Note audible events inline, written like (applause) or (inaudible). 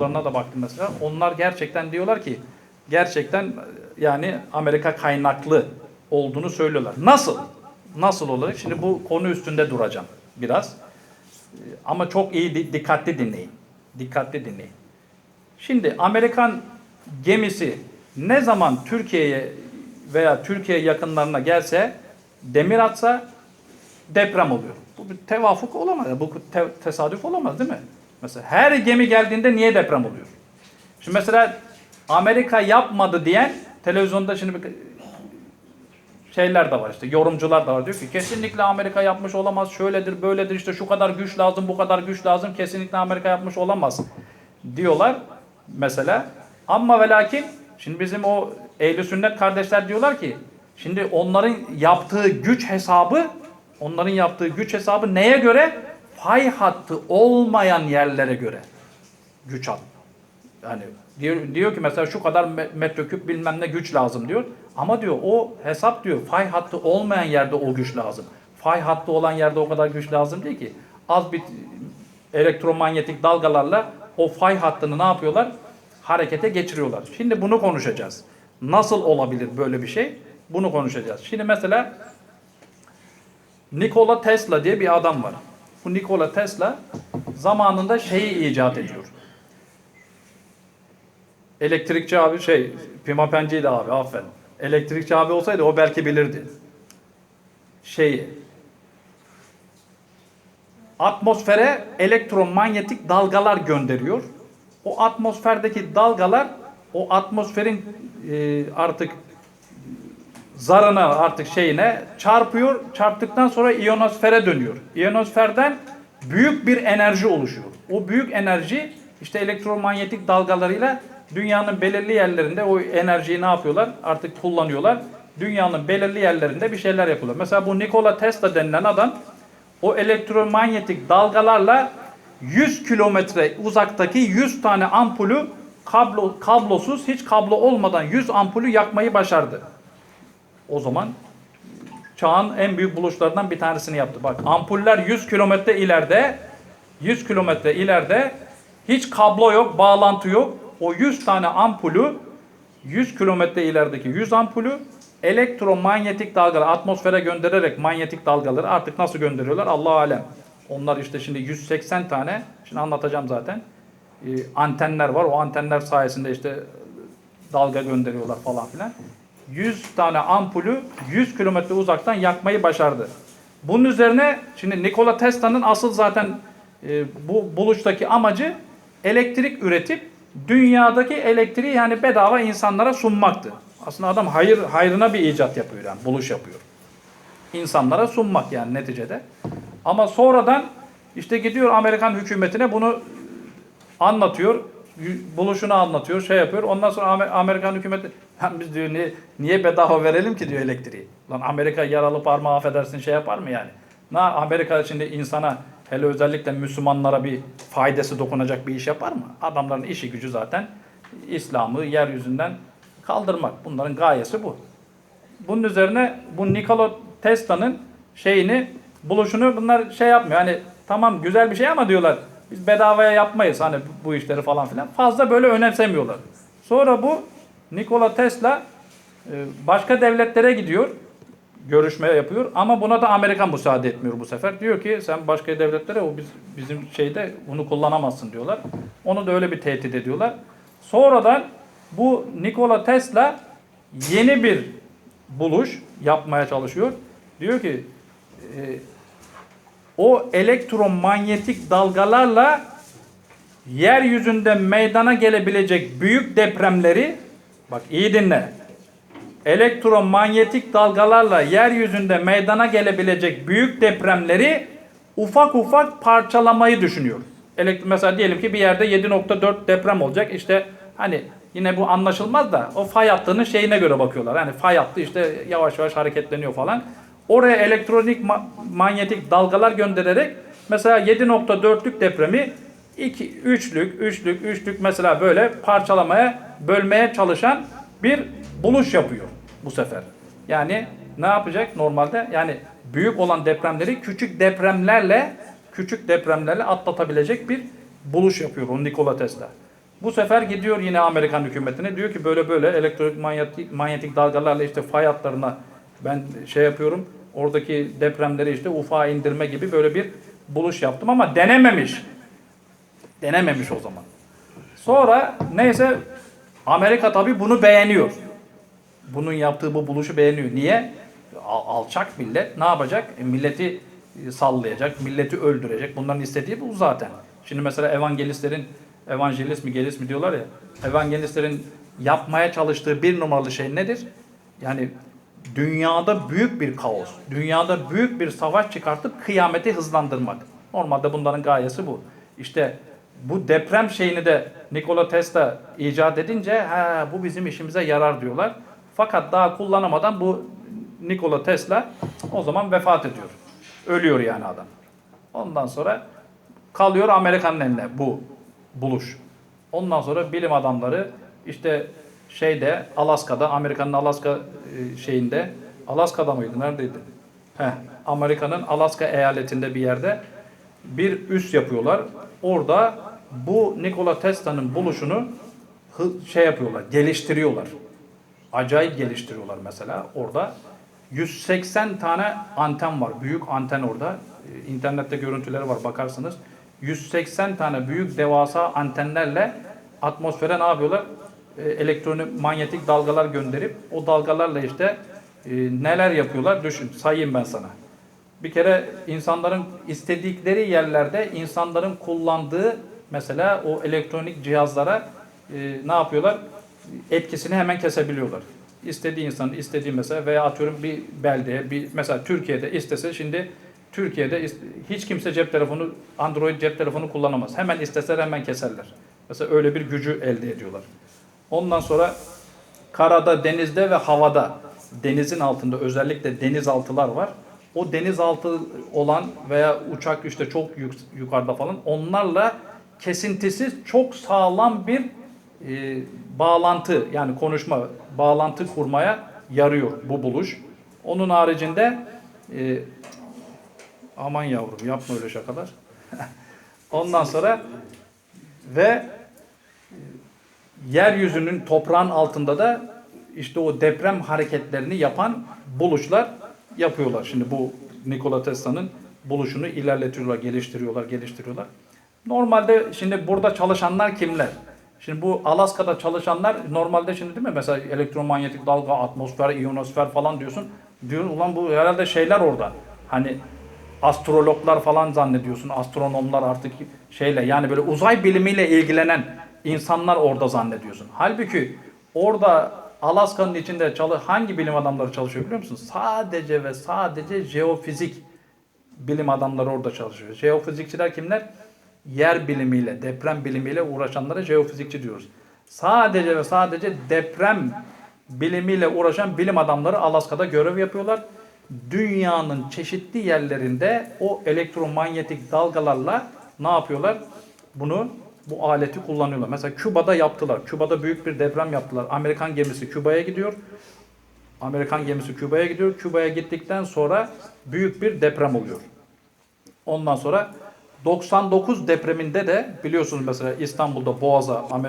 da baktım mesela. Onlar gerçekten diyorlar ki gerçekten yani Amerika kaynaklı olduğunu söylüyorlar. Nasıl? Nasıl olarak? Şimdi bu konu üstünde duracağım biraz. Ee, Ama çok iyi di- dikkatli dinleyin. Dikkatli dinleyin. Şimdi Amerikan gemisi ne zaman Türkiye'ye veya Türkiye yakınlarına gelse demir atsa deprem oluyor. Bu bir tevafuk olamaz. Bu te- tesadüf olamaz değil mi? Mesela her gemi geldiğinde niye deprem oluyor? Şimdi mesela Amerika yapmadı diyen televizyonda şimdi bir şeyler de var işte yorumcular da var. Diyor ki kesinlikle Amerika yapmış olamaz şöyledir böyledir işte şu kadar güç lazım bu kadar güç lazım kesinlikle Amerika yapmış olamaz. diyorlar mesela. Ama ve lakin şimdi bizim o ehli sünnet kardeşler diyorlar ki şimdi onların yaptığı güç hesabı onların yaptığı güç hesabı neye göre fay hattı olmayan yerlere göre güç at. Yani diyor, diyor ki mesela şu kadar me- metreküp bilmem ne güç lazım diyor. Ama diyor o hesap diyor fay hattı olmayan yerde o güç lazım. Fay hattı olan yerde o kadar güç lazım değil ki. Az bir elektromanyetik dalgalarla o fay hattını ne yapıyorlar? Harekete geçiriyorlar. Şimdi bunu konuşacağız. Nasıl olabilir böyle bir şey? Bunu konuşacağız. Şimdi mesela Nikola Tesla diye bir adam var. Bu Nikola Tesla zamanında şeyi icat ediyor. Elektrikçi abi şey, pimapenciydi abi aferin. Elektrikçi abi olsaydı o belki bilirdi. Şeyi, atmosfere elektromanyetik dalgalar gönderiyor. O atmosferdeki dalgalar o atmosferin e, artık zarına artık şeyine çarpıyor. Çarptıktan sonra iyonosfere dönüyor. İyonosferden büyük bir enerji oluşuyor. O büyük enerji işte elektromanyetik dalgalarıyla dünyanın belirli yerlerinde o enerjiyi ne yapıyorlar? Artık kullanıyorlar. Dünyanın belirli yerlerinde bir şeyler yapıyorlar. Mesela bu Nikola Tesla denilen adam o elektromanyetik dalgalarla 100 kilometre uzaktaki 100 tane ampulü kablo, kablosuz hiç kablo olmadan 100 ampulü yakmayı başardı. O zaman çağın en büyük buluşlarından bir tanesini yaptı. Bak ampuller 100 kilometre ileride 100 kilometre ileride hiç kablo yok, bağlantı yok. O 100 tane ampulü 100 kilometre ilerideki 100 ampulü elektromanyetik dalgalar atmosfere göndererek manyetik dalgaları artık nasıl gönderiyorlar Allah alem. Onlar işte şimdi 180 tane şimdi anlatacağım zaten. Ee, antenler var. O antenler sayesinde işte dalga gönderiyorlar falan filan. 100 tane ampulü 100 kilometre uzaktan yakmayı başardı. Bunun üzerine şimdi Nikola Tesla'nın asıl zaten e, bu buluştaki amacı elektrik üretip dünyadaki elektriği yani bedava insanlara sunmaktı. Aslında adam hayır hayrına bir icat yapıyor yani buluş yapıyor. İnsanlara sunmak yani neticede. Ama sonradan işte gidiyor Amerikan hükümetine bunu anlatıyor. Buluşunu anlatıyor, şey yapıyor. Ondan sonra Amer- Amerikan hükümeti "Lan biz diyor niye, niye bedava verelim ki diyor elektriği. Lan Amerika yaralı parmağı affedersin şey yapar mı yani? Na Amerika şimdi insana hele özellikle Müslümanlara bir faydası dokunacak bir iş yapar mı? Adamların işi gücü zaten İslam'ı yeryüzünden kaldırmak. Bunların gayesi bu. Bunun üzerine bu Nikola Tesla'nın şeyini buluşunu bunlar şey yapmıyor. Hani tamam güzel bir şey ama diyorlar biz bedavaya yapmayız hani bu- işleri falan filan. Fazla böyle önemsemiyorlar. Sonra bu Nikola Tesla e, başka devletlere gidiyor. Görüşme yapıyor ama buna da Amerika müsaade etmiyor bu sefer. Diyor ki sen başka devletlere o biz, bizim şeyde bunu kullanamazsın diyorlar. Onu da öyle bir tehdit ediyorlar. Sonradan bu Nikola Tesla yeni bir buluş yapmaya çalışıyor. Diyor ki e, o elektromanyetik dalgalarla yeryüzünde meydana gelebilecek büyük depremleri bak iyi dinle. Elektromanyetik dalgalarla yeryüzünde meydana gelebilecek büyük depremleri ufak ufak parçalamayı düşünüyor. Elekt mesela diyelim ki bir yerde 7.4 deprem olacak. İşte hani yine bu anlaşılmaz da o fay hattının şeyine göre bakıyorlar. Hani fay hattı işte yavaş yavaş hareketleniyor falan. Oraya elektronik ma- manyetik dalgalar göndererek mesela 7.4'lük depremi 2 üçlük, üçlük, üçlük mesela böyle parçalamaya, bölmeye çalışan bir buluş yapıyor bu sefer. Yani ne yapacak normalde? Yani büyük olan depremleri küçük depremlerle küçük depremlerle atlatabilecek bir buluş yapıyor o Nikola Tesla. Bu sefer gidiyor yine Amerikan hükümetine diyor ki böyle böyle elektromanyetik manyetik dalgalarla işte fay hatlarına ben şey yapıyorum. Oradaki depremleri işte ufağa indirme gibi böyle bir buluş yaptım ama denememiş. Denememiş o zaman. Sonra neyse Amerika tabii bunu beğeniyor. Bunun yaptığı bu buluşu beğeniyor. Niye? Al- alçak millet ne yapacak? E, milleti sallayacak, milleti öldürecek. Bunların istediği bu zaten. Şimdi mesela evangelistlerin, evangelist mi gelist mi diyorlar ya, evangelistlerin yapmaya çalıştığı bir numaralı şey nedir? Yani dünyada büyük bir kaos, dünyada büyük bir savaş çıkartıp kıyameti hızlandırmak. Normalde bunların gayesi bu. İşte bu deprem şeyini de Nikola Tesla icat edince ha bu bizim işimize yarar diyorlar. Fakat daha kullanamadan bu Nikola Tesla o zaman vefat ediyor. Ölüyor yani adam. Ondan sonra kalıyor Amerika'nın eline bu buluş. Ondan sonra bilim adamları işte şeyde Alaska'da Amerika'nın Alaska e, şeyinde Alaska'da mıydı? Neredeydi? Heh, Amerika'nın Alaska eyaletinde bir yerde bir üs yapıyorlar. Orada bu Nikola Tesla'nın buluşunu şey yapıyorlar, geliştiriyorlar. Acayip geliştiriyorlar mesela orada. 180 tane anten var. Büyük anten orada. Ee, İnternette görüntüleri var bakarsınız. 180 tane büyük devasa antenlerle atmosfere ne yapıyorlar? Ee, Elektromanyetik dalgalar gönderip o dalgalarla işte e, neler yapıyorlar düşün. Sayayım ben sana. Bir kere insanların istedikleri yerlerde insanların kullandığı mesela o elektronik cihazlara e, ne yapıyorlar? Etkisini hemen kesebiliyorlar. İstediği insan, istediği mesela veya atıyorum bir beldeye, bir mesela Türkiye'de istese şimdi Türkiye'de hiç kimse cep telefonu, Android cep telefonu kullanamaz. Hemen isteseler hemen keserler. Mesela öyle bir gücü elde ediyorlar. Ondan sonra karada, denizde ve havada, denizin altında özellikle denizaltılar var. O denizaltı olan veya uçak işte çok yük- yukarıda falan onlarla kesintisiz çok sağlam bir e, bağlantı yani konuşma, bağlantı kurmaya yarıyor bu buluş. Onun haricinde e, aman yavrum yapma öyle şakalar. (laughs) Ondan sonra ve yeryüzünün toprağın altında da işte o deprem hareketlerini yapan buluşlar yapıyorlar. Şimdi bu Nikola Tesla'nın buluşunu ilerletiyorlar, geliştiriyorlar, geliştiriyorlar. Normalde şimdi burada çalışanlar kimler? Şimdi bu Alaska'da çalışanlar normalde şimdi değil mi? Mesela elektromanyetik dalga, atmosfer, iyonosfer falan diyorsun. Diyor ulan bu herhalde şeyler orada. Hani astrologlar falan zannediyorsun. Astronomlar artık şeyle yani böyle uzay bilimiyle ilgilenen insanlar orada zannediyorsun. Halbuki orada Alaska'nın içinde hangi bilim adamları çalışıyor biliyor musun? Sadece ve sadece jeofizik bilim adamları orada çalışıyor. Jeofizikçiler kimler? Yer bilimiyle, deprem bilimiyle uğraşanlara jeofizikçi diyoruz. Sadece ve sadece deprem bilimiyle uğraşan bilim adamları Alaska'da görev yapıyorlar. Dünyanın çeşitli yerlerinde o elektromanyetik dalgalarla ne yapıyorlar? Bunu bu aleti kullanıyorlar. Mesela Küba'da yaptılar. Küba'da büyük bir deprem yaptılar. Amerikan gemisi Küba'ya gidiyor. Amerikan gemisi Küba'ya gidiyor. Küba'ya gittikten sonra büyük bir deprem oluyor. Ondan sonra 99 depreminde de biliyorsunuz mesela İstanbul'da Boğaz'a Amerika